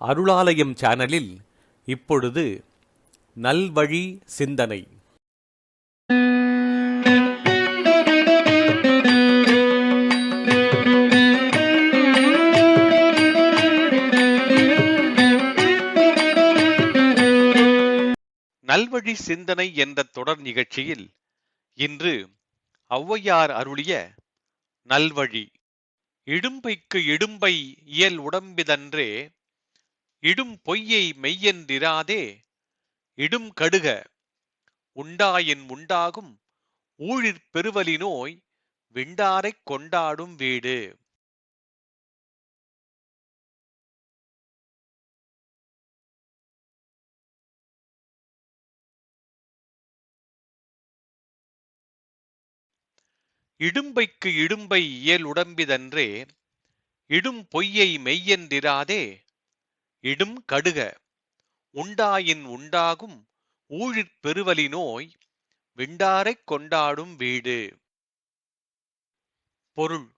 அருளாலயம் சேனலில் இப்பொழுது நல்வழி சிந்தனை. நல்வழி சிந்தனை என்ற தொடர் நிகழ்ச்சியில் இன்று ஔவையார் அருளிய நல்வழி. இடும்பைக்கு இடும்பை இயல் உடம்பிதன்றே இடும் பொய்யை மெய்யென்றிராதே இடும் கடுக உண்டாயின் உண்டாகும் ஊழிற் பெருவலி நோய் விண்டாரைக் கொண்டாடும் வீடு. இடும்பைக்கு இடும்பை இயல் உடம்பிதன்றே இடும் பொய்யை மெய்யென்றிராதே இடும் கடுக. உண்டாயின் உண்டாகும் ஊழிற் பெருவலி நோய் விண்டாரைக் கொண்டாடும் வீடு. பொருள்.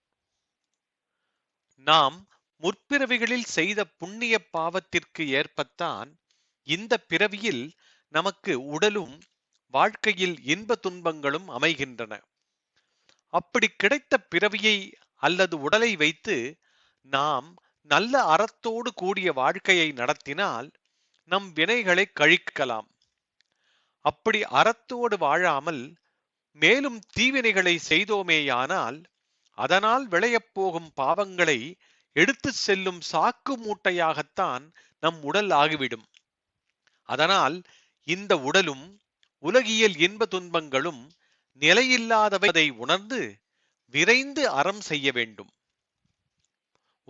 நாம் முற்பிறவிகளில் செய்த புண்ணிய பாவத்திற்கு ஏற்பத்தான் இந்த பிறவியில் நமக்கு உடலும் வாழ்க்கையில் இன்ப துன்பங்களும் அமைகின்றன. அப்படி கிடைத்த பிறவியை அல்லது உடலை வைத்து நாம் நல்ல அறத்தோடு கூடிய வாழ்க்கையை நடத்தினால் நம் வினைகளை கழிக்கலாம். அப்படி அறத்தோடு வாழாமல் மேலும் தீவினைகளை செய்தோமேயானால் அதனால் விளையப் போகும் பாவங்களை எடுத்துச் செல்லும் சாக்கு மூட்டையாகத்தான் நம் உடல் ஆகிவிடும். அதனால் இந்த உடலும் உலகியல் இன்ப துன்பங்களும் நிலையில்லாதவதை உணர்ந்து விரைந்து அறம் செய்ய வேண்டும்.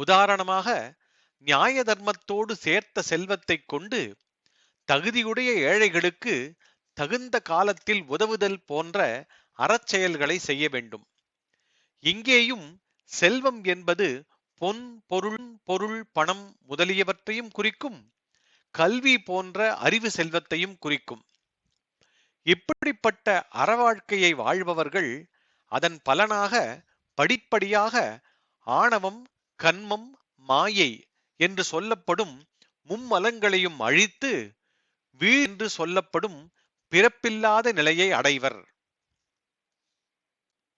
உதாரணமாக நியாய தர்மத்தோடு சேர்த்த செல்வத்தைக் கொண்டு தகுதியுடைய ஏழைகளுக்கு தகுந்த காலத்தில் உதவுதல் போன்ற அறச்செயல்களை செய்ய வேண்டும். இங்கேயும் செல்வம் என்பது பொன் பொருள் பொருள் பணம் முதலியவற்றையும் குறிக்கும் கல்வி போன்ற அறிவு செல்வத்தையும் குறிக்கும். இப்படிப்பட்ட அறவாழ்க்கையை வாழ்பவர்கள் அதன் பலனாக படிப்படியாக ஆணவம் கன்மம் மாயை என்று சொல்லப்படும் மும்மலங்களையும் அழித்து வீழ் என்று சொல்லப்படும் பிறப்பில்லாத நிலையை அடைவர்.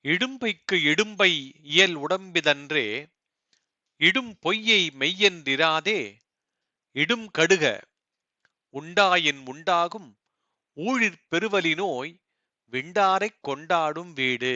இடும்பைக்கு இடும்பை இயல் உடம்பிதன்றே இடும் பொய்யை மெய்யென்றிராதே இடும் கடுக உண்டாயின் உண்டாகும் ஊழிற் பெருவலி நோய் விண்டாரைக் கொண்டாடும் வீடு.